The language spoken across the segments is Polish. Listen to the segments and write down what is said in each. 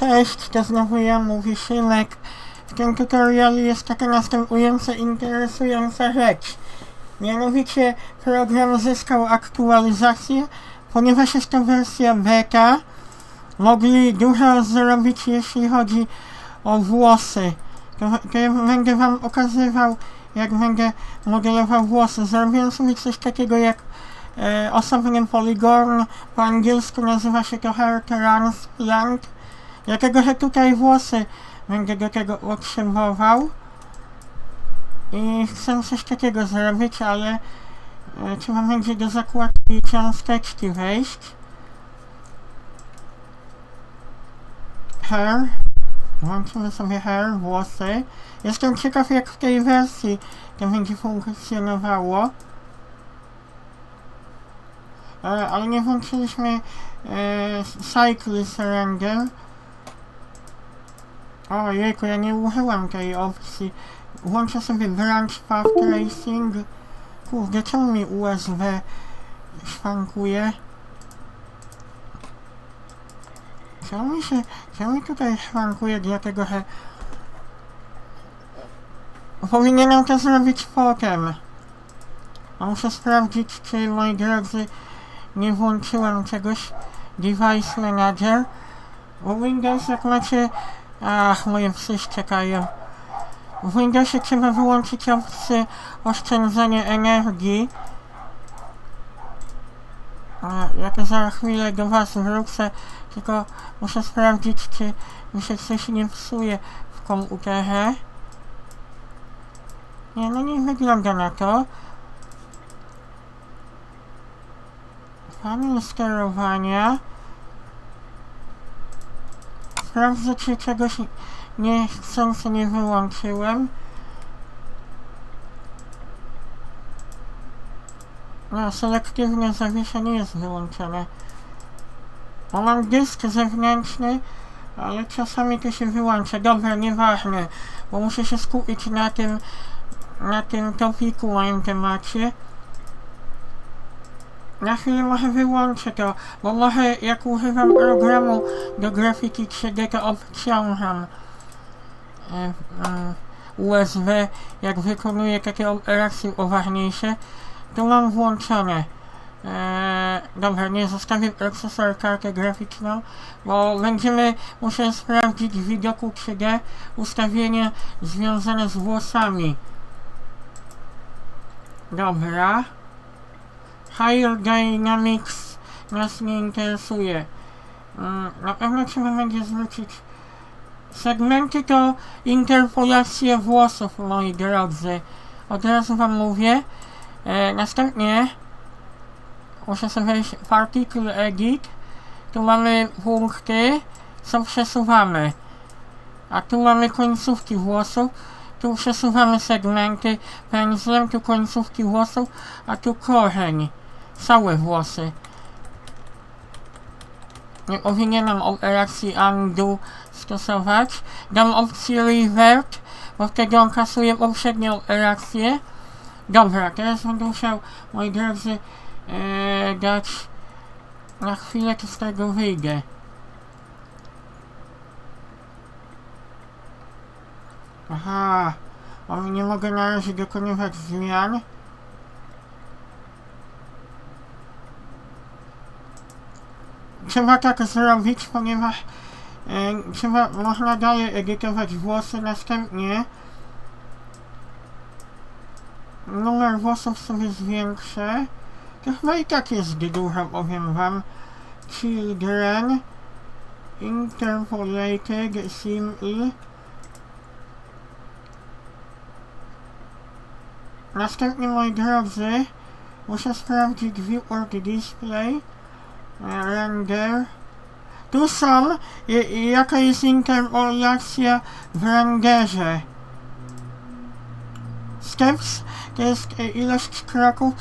Cześć, to znowu ja, mówi Szylek. W tym tutorialu jest taka następująca interesująca rzecz. Mianowicie program zyskał aktualizację, ponieważ jest to wersja beta. Mogli dużo zrobić jeśli chodzi o włosy. To, to ja będę wam okazywał, jak będę modelował włosy. Zrobiłem sobie coś takiego jak e, osobny poligon. Po angielsku nazywa się to hair transplant. Dlatego, że tutaj włosy będę do tego potrzebował. I chcę coś takiego zrobić, ale e, trzeba będzie do zakładki cząsteczki wejść. Hair. Włączymy sobie hair, włosy. Jestem ciekaw jak w tej wersji to będzie funkcjonowało. E, ale nie włączyliśmy e, Cyclist Render. O jejku, ja nie użyłam tej opcji. Włączę sobie Branch Path Tracing. Kurde, czemu mi USB szwankuje? Czemu mi się, czemu mi tutaj szwankuje, dlatego że powinienem to zrobić potem. A muszę sprawdzić, czy moi drodzy nie włączyłem czegoś Device Manager. Bo Windows jak macie Ach, moje psy czekają. W Windowsie trzeba wyłączyć opcję oszczędzania energii. Ja to za chwilę do was wrócę, tylko muszę sprawdzić, czy mi się coś nie psuje w komputerze. Nie, no nie wygląda na to. Panel sterowania. Sprawdzę, czy czegoś niechcący nie wyłączyłem. No, selektywne zawieszenie jest wyłączone. Bo mam dysk zewnętrzny, ale czasami to się wyłącza. Dobra, nieważne, bo muszę się skupić na tym, na tym topiku moim temacie. Na chwilę może wyłączę to, bo może jak używam programu do grafiki 3D to obciążam e, e, USB, jak wykonuję takie operacje uważniejsze, to mam włączone. E, dobra, nie zostawię procesor kartę graficzną, bo będziemy, muszę sprawdzić w widoku 3D ustawienia związane z włosami. Dobra. Higher Dynamics nas nie interesuje. Mm, Na pewno trzeba będzie zwrócić. Segmenty to interpolacje włosów, moi drodzy. Od razu wam mówię. E, następnie muszę sobie wejść Particle Edit. Tu mamy punkty, co przesuwamy. A tu mamy końcówki włosów. Tu przesuwamy segmenty pędzlem, tu końcówki włosów, a tu korzeń całe włosy. Nie powinienem operacji undo stosować. Dam opcję revert, bo wtedy on kasuje poprzednie operacje. Dobra, teraz będę musiał, moi drodzy, e, dać na chwilę, to z tego wyjdę. Aha, bo nie mogę na razie dokonywać zmian. Trzeba tak zrobić, ponieważ e, trzeba, można dalej edytować włosy następnie. Numer włosów sobie zwiększę. To chyba i tak jest dużo, powiem wam. Children. Interpolated Simple. Następnie, moi drodzy, muszę sprawdzić Viewport Display render. Tu są, jaka jest interpolacja w renderze. Steps to jest e, ilość kroków,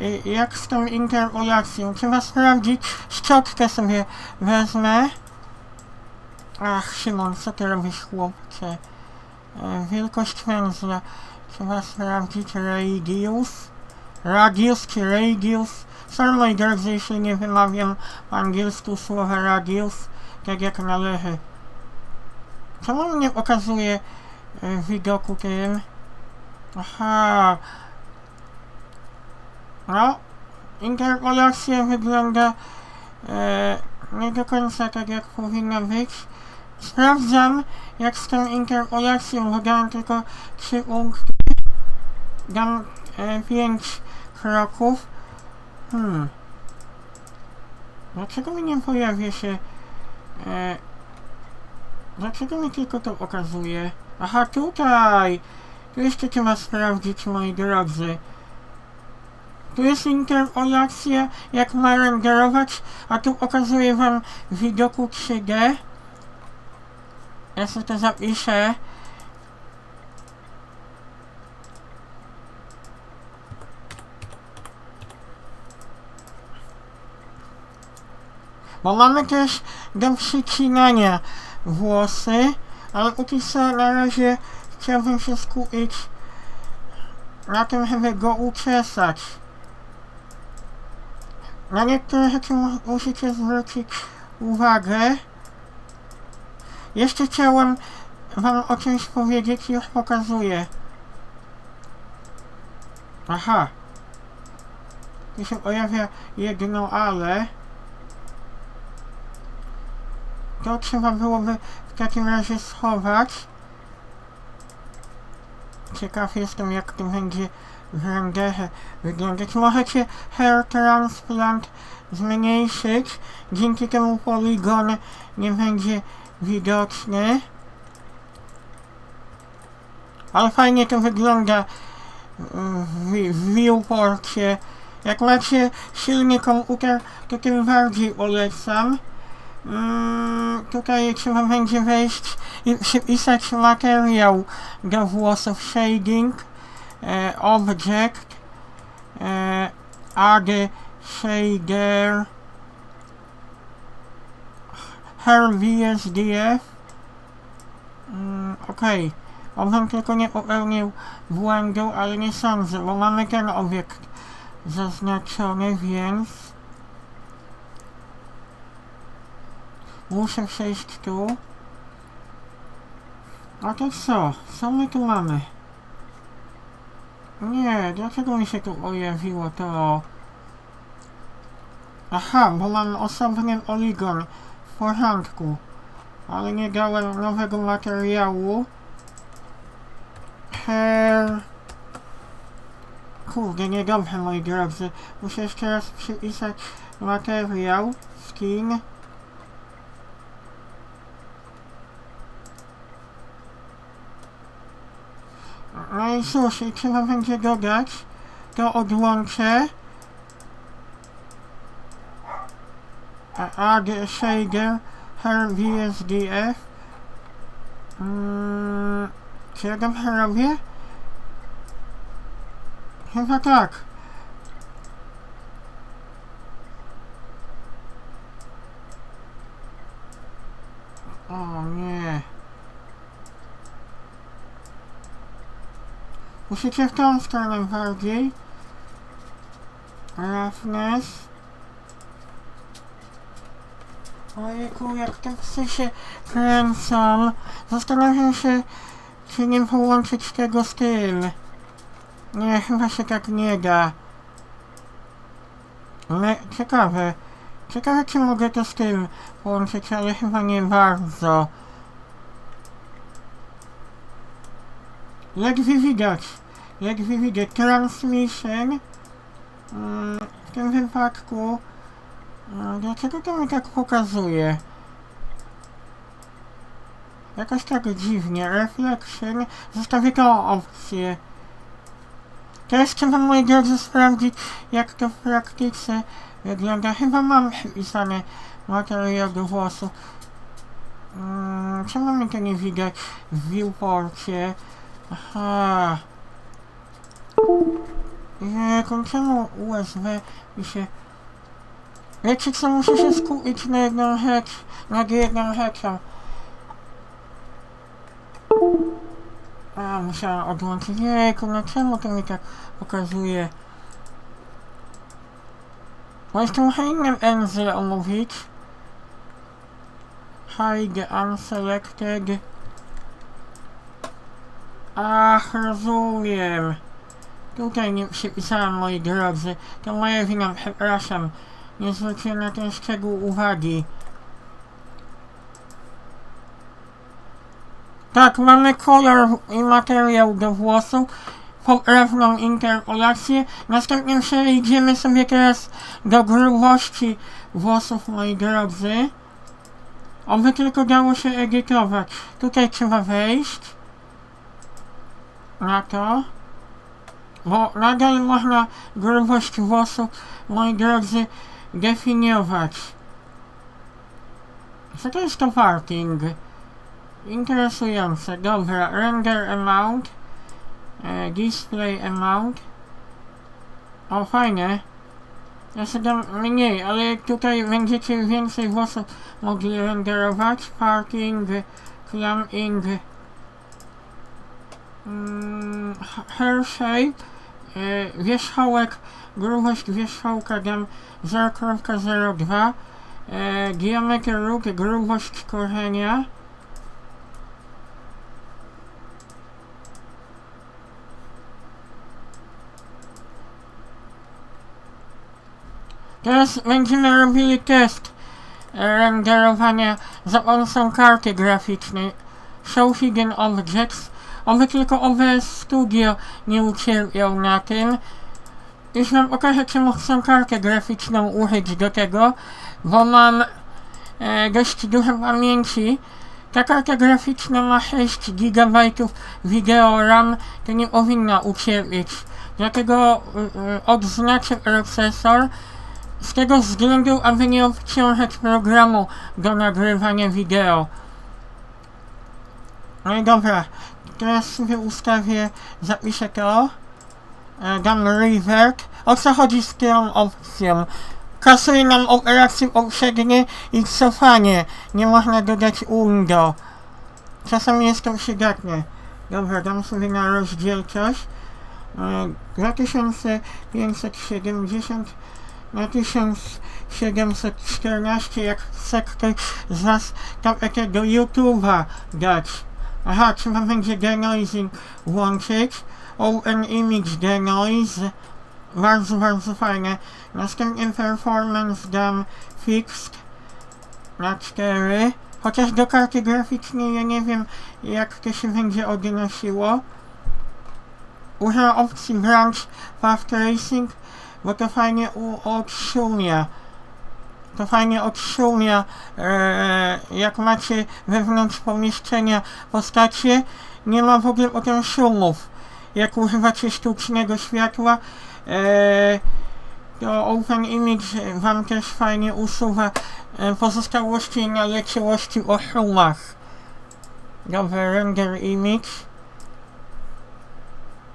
e, jak z tą interpolacją. Trzeba sprawdzić, szczotkę sobie wezmę. Ach, Szymon, co ty robisz, chłopcze? E, wielkość pędzla. Trzeba sprawdzić radius. Radius czy radius. Sorry moi drodzy, jeśli nie wymawiam po angielsku słowa radius, tak jak należy. Czemu mnie pokazuje e, w widoku tym? Aha. No, interpolacja wygląda e, nie do końca tak jak powinna być. Sprawdzam jak z tą interpolacją, bo tylko 3 punkty. Dam e, 5 kroków. Hmm. Dlaczego mi nie pojawia się... E, dlaczego mi tylko to okazuje? Aha, tutaj! Tu jeszcze trzeba sprawdzić, moi drodzy. Tu jest interpolacja, jak ma renderować, a tu okazuje wam widoku 3D. Ja sobie to zapiszę. Bo mamy też do przycinania włosy, ale póki co na razie chciałbym się skupić na tym, żeby go uczesać. Na niektóre rzeczy mu- musicie zwrócić uwagę. Jeszcze chciałem wam o czymś powiedzieć, już pokazuję. Aha. Tu się pojawia jedno ale. To trzeba byłoby w takim razie schować. Ciekaw jestem jak to będzie w renderze wyglądać. Możecie hair transplant zmniejszyć. Dzięki temu poligon nie będzie widoczny. Ale fajnie to wygląda w, w viewporcie. Jak macie silny komputer, to tym bardziej polecam. Mm, tutaj trzeba będzie wejść i przypisać materiał do włosów shading, e, object, e, add shader, her VSDF. Mm, Okej, obym tylko nie popełnił błędu, ale nie sądzę, bo mamy ten obiekt zaznaczony, więc Muszę przejść tu. A to co? Co my tu mamy? Nie, dlaczego mi się tu pojawiło to? Aha, bo mam osobny poligon. W porządku. Ale nie dałem nowego materiału. Hair... Kurde, niedobrze moi drodzy. Muszę jeszcze raz przypisać materiał. Skin. I cóż, trzeba będzie dodać, to odłączę. Add shader her VSDF. Mm, czy ja dobrze robię? Chyba tak. O nie. Musicie w tą stronę bardziej. Roughness. Ojejku, jak te psy się kręcą. Zastanawiam się, czy nie połączyć tego z tym. Nie, chyba się tak nie da. Ale ciekawe. Ciekawe, czy mogę to z tym połączyć, ale chyba nie bardzo. Ledwie widać, ledwie widać transmission. Mm, W tym wypadku, mm, dlaczego to mi tak pokazuje? Jakoś tak dziwnie. Reflection. Zostawię tą opcję. Teraz trzeba, moi drodzy, sprawdzić, jak to w praktyce wygląda. Chyba mam wpisany materiał do włosów. Mm, czemu mi to nie widać w viewporcie? Aha. Jejku, czemu USB mi się... Wiecie co, muszę się skupić na jedną rzecz, na jedną rzeczą. A, musiałem odłączyć. Jejku, no czemu to mi tak pokazuje? Jeszcze muszę innym Enzy omówić. Hide unselected. Ach, rozumiem. Tutaj nie przypisałem, moi drodzy. To moja wina, przepraszam. Nie zwróciłem na ten szczegół uwagi. Tak, mamy kolor i materiał do włosów, poprawną interpolację. Następnie przejdziemy sobie teraz do grubości włosów, moi drodzy. Oby tylko dało się edytować. Tutaj trzeba wejść na to, bo nadal można grubość włosów, moi drodzy, definiować. Co to jest to parting? Interesujące. Dobra, render amount, e, display amount. O, fajne. Ja sobie dam mniej, ale tutaj będziecie więcej włosów mogli renderować. Parting, clamping, mm, e, wierzchołek, grubość wierzchołka dam 0.02, e, diametr róg, grubość korzenia. Teraz będziemy robili test e, renderowania za pomocą karty graficznej Show Hidden Objects. Oby tylko OBS Studio nie ucierpiał na tym. Już wam pokażę czemu chcę kartę graficzną użyć do tego, bo mam e, dość dużo pamięci. Ta karta graficzna ma 6 GB wideo RAM, to nie powinna ucierpieć. Dlatego y, odznaczę procesor z tego względu, aby nie obciążać programu do nagrywania wideo. No i dobra, teraz sobie ustawię, zapiszę to. E, dam revert. O co chodzi z tą opcją? Kasuje nam operacje poprzednie i cofanie. Nie można dodać undo. Czasami jest to przydatne. Dobra, dam sobie na rozdzielczość. E, 2570 na 1714, jak chce z Was tapetę do YouTube'a dać. Aha, trzeba będzie denoising włączyć. Open Image Denoise. Bardzo, bardzo fajne. Następnie Performance dam Fixed na 4. Chociaż do karty graficznej ja nie wiem jak to się będzie odnosiło. Użyłem opcji Branch Path Tracing bo to fajnie odszumia. To fajnie odszumia, e, jak macie wewnątrz pomieszczenia postacie, nie ma w ogóle potem szumów. Jak używacie sztucznego światła, e, to Open Image wam też fajnie usuwa e, pozostałości i naleciałości o szumach. Dobra, render image.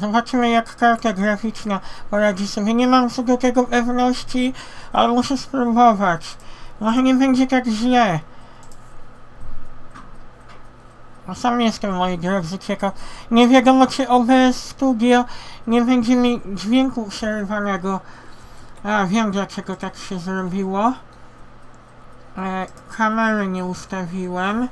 Zobaczymy jak karta graficzna poradzi sobie. Nie mam co do tego pewności, ale muszę spróbować. Może nie będzie tak źle. No sam jestem, moi drodzy, ciekaw. Nie wiadomo, czy OBS Studio nie będzie mi dźwięku przerywanego. A, wiem dlaczego tak się zrobiło. E, kamery nie ustawiłem.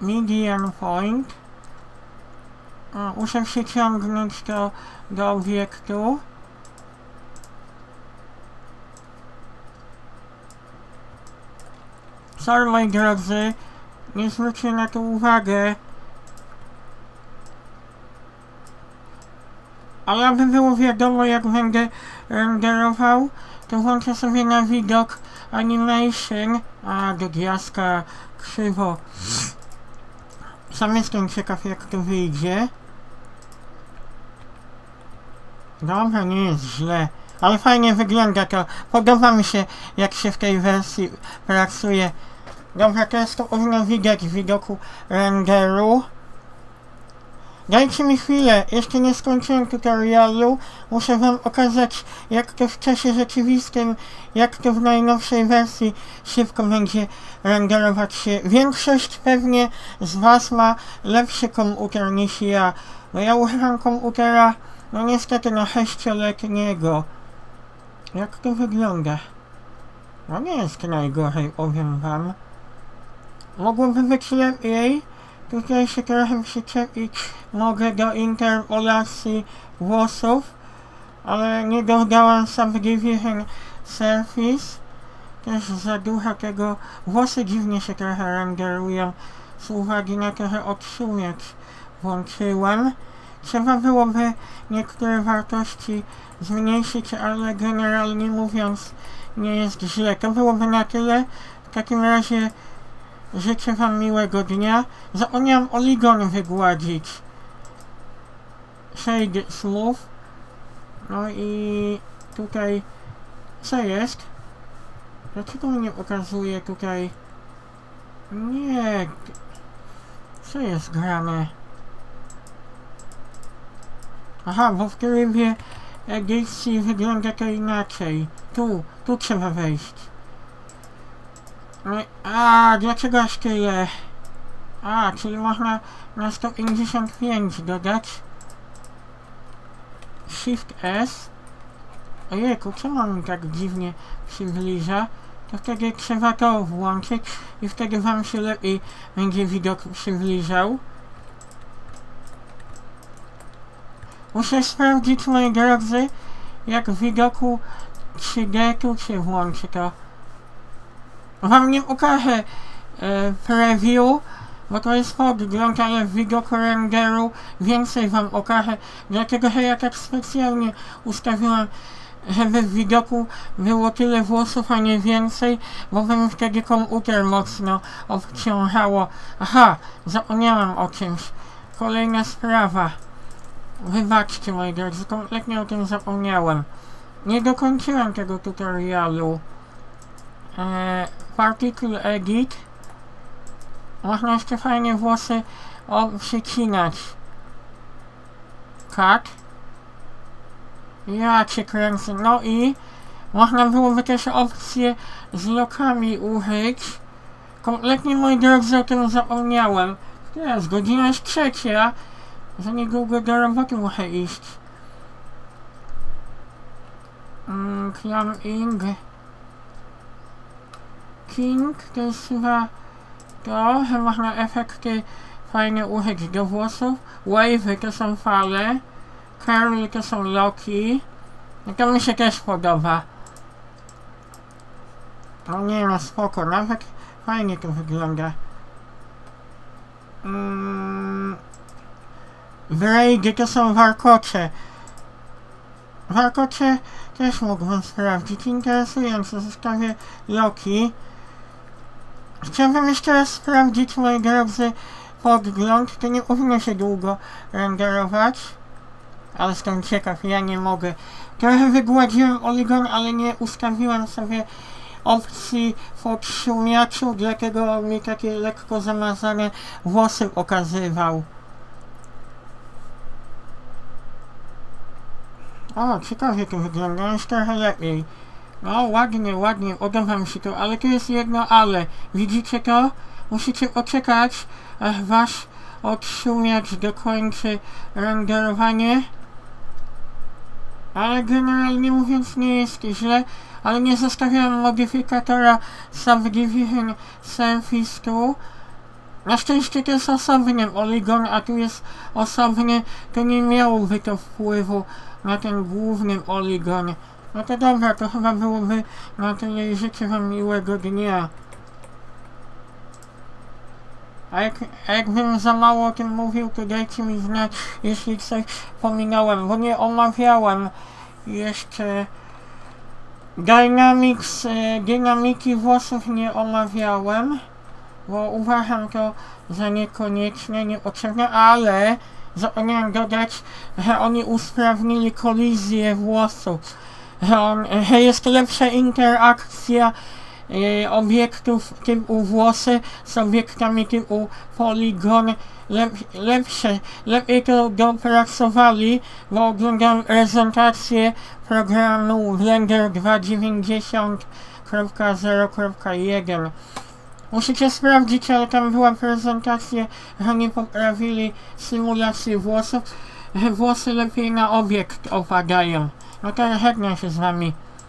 Median point. Muszę się ciągnąć do, obiektu. Sorry moi drodzy, nie zwróćcie na to uwagę. Ale aby było wiadomo jak będę renderował, to włączę sobie na widok animation. A, do diaska krzywo. Sam jestem ciekaw jak to wyjdzie. Dobra, nie jest źle. Ale fajnie wygląda to. Podoba mi się, jak się w tej wersji pracuje. Dobra, teraz to powinno widać w widoku renderu. Dajcie mi chwilę, jeszcze nie skończyłem tutorialu. Muszę wam pokazać, jak to w czasie rzeczywistym, jak to w najnowszej wersji szybko będzie renderować się. Większość pewnie z was ma lepszy komputer niż ja. No ja używam komputera no niestety na sześcioletniego. Jak to wygląda? No nie jest najgorzej, powiem wam. Mogłoby być lepiej. Tutaj się trochę przyczepić mogę do interpolacji włosów, ale nie dodałam Subdivision Surface. Też za dużo tego, włosy dziwnie się trochę renderują z uwagi na to, że odsunięć włączyłem. Trzeba byłoby niektóre wartości zmniejszyć, ale generalnie mówiąc nie jest źle. To byłoby na tyle. W takim razie życzę Wam miłego dnia. Zapomniałem Oligon wygładzić. Shade Smooth. No i tutaj co jest? Dlaczego mi nie pokazuje tutaj? Nie. Co jest grane? Aha, bo w trybie edycji wygląda to inaczej. Tu, tu trzeba wejść. A, dlaczego aż tyle? A, czyli można na 155 dodać. Shift S. Ojejku, czemu mi tak dziwnie przybliża? To wtedy trzeba to włączyć i wtedy wam się lepiej będzie widok przybliżał. Muszę sprawdzić, moi drodzy, jak w widoku 3D tu się włączy to. Wam nie pokażę e, preview, bo to jest podgląd, ale w widoku renderu więcej wam okaże, dlatego że ja tak specjalnie ustawiłem, żeby w widoku było tyle włosów, a nie więcej, bo bym wtedy komputer mocno obciążało. Aha, zapomniałem o czymś. Kolejna sprawa. Wybaczcie moi drodzy, kompletnie o tym zapomniałem. Nie dokończyłem tego tutorialu. Eee, particle edit. Można jeszcze fajnie włosy przycinać. Cut. Ja cię kręcę. No i można byłoby też opcję z lokami użyć. Kompletnie moi drodzy o tym zapomniałem. Teraz godzina jest trzecia. Za niedługo do roboty muszę iść. Mm, Clumping. King to jest chyba to, że można efekty fajnie użyć do włosów. Wave'y to są fale. Curly to są loki. I to mi się też podoba. No nie no, spoko, nawet fajnie to wygląda. Mm, Wrejdy to są warkocze. Warkocze też mógłbym sprawdzić. Interesujące. Zostawię Loki. Chciałbym jeszcze raz sprawdzić, moi drodzy, podgląd. To nie powinno się długo renderować. Ale jestem ciekaw, ja nie mogę. Trochę wygładziłem Oligon, ale nie ustawiłem sobie opcji w odszumiaczu, dlatego mi takie lekko zamazane włosy okazywał. O, ciekawie to wygląda, jest trochę lepiej. No, ładnie, ładnie, mi się to, ale tu jest jedno ale. Widzicie to? Musicie poczekać, aż wasz odszumiacz dokończy renderowanie. Ale generalnie mówiąc nie jest źle, ale nie zostawiałem modyfikatora Subdivision Surface tu. Na szczęście to jest osobny poligon, a tu jest osobny, to nie miałoby to wpływu na ten główny poligon. No to dobra, to chyba byłoby na tyle życzę wam miłego dnia. A, jak, a jakbym za mało o tym mówił, to dajcie mi znać, jeśli coś pominąłem, bo nie omawiałem jeszcze Dynamics, e, dynamiki włosów nie omawiałem, bo uważam to za niekonieczne, niepotrzebne, ale zapomniałem dodać, że oni usprawnili kolizję włosów, że, on, że jest lepsza interakcja e, obiektów typu włosy z obiektami typu poligon lep, lepsze, lepiej to dopracowali, bo oglądam prezentację programu Blender 2.90.0.1 Musicie sprawdzić, ale tam była prezentacja, że nie poprawili symulacji włosów, włosy lepiej na obiekt opadają. No to żegnam się z wami.